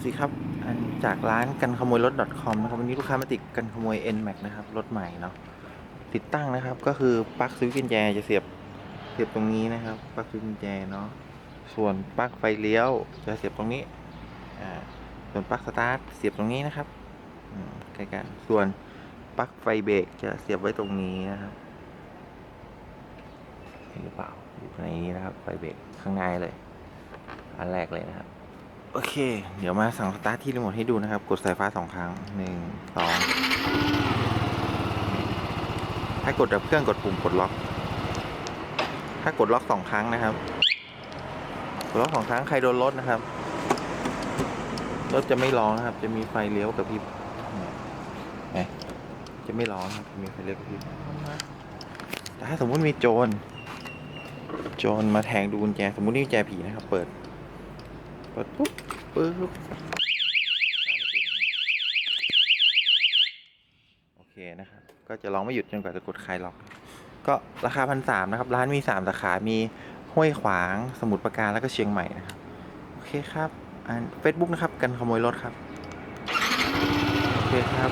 สดีครับอันจากร้านกันขโมยรถ .com นะครับวันนี้ลูกค้ามาติดกันขโมย NMAX นะครับรถใหม่เนาะติดตั้งนะครับ ก็คือปลั๊กสวิตช์กุญแจจะเสียบเสียบตรงนี้นะครับปลั๊กสวิตช์กุญแจเนาะส่วนปลั๊กไฟเลี้ยวจะเสียบตรงนี้อ่าส่วนปลั๊กสตาร์ทเสียบตรงนี้นะครับใกล้กันส่วนปลั๊กไฟเบรกจะเสียบไว้ตรงนี้นะครับเห็นหรือเปล่าอยู่ในนี้นะครับไฟเบรกข้างในเลย อันแรกเลยนะครับ โอเค เดี๋ยวมาสั่งสตาร์ทที่รีโมทให้ดูนะครับ กดสายฟ้าสองครั้งหนึ่งสองถ้ากดดับเครื่องกดปุ่มกดล็อก ถ้ากดล็อกสองครั้งนะครับ กดล็อกสองครั้งใครโดนรถนะครับรถจะไม่ร้องนะครับ จะมีไฟเลี้ยวกับพริบเนี่จะไม่ร้องนะครับมีไฟเลี้ยวกับพริบแต่ถ้าสมมุติมีโจร โจรมาแทงดูกุญแจ สมมุตินี่กุญแจผีนะครับ เปิด ดปุ๊บปึ๊บโอเคนะครับ ก็จะร้องไม่หยุดจนกว่าจะกดคลายล็อก ก็ราคาพันสามนะครับ ร้านมีสามสาขา มีห้วยขวาง สมุทรปราการแล้วก็เชียงใหม่นะครับ โอเคครับอันเฟซบุ๊กนะครับ กันขโมยรถครับ โอเคครับ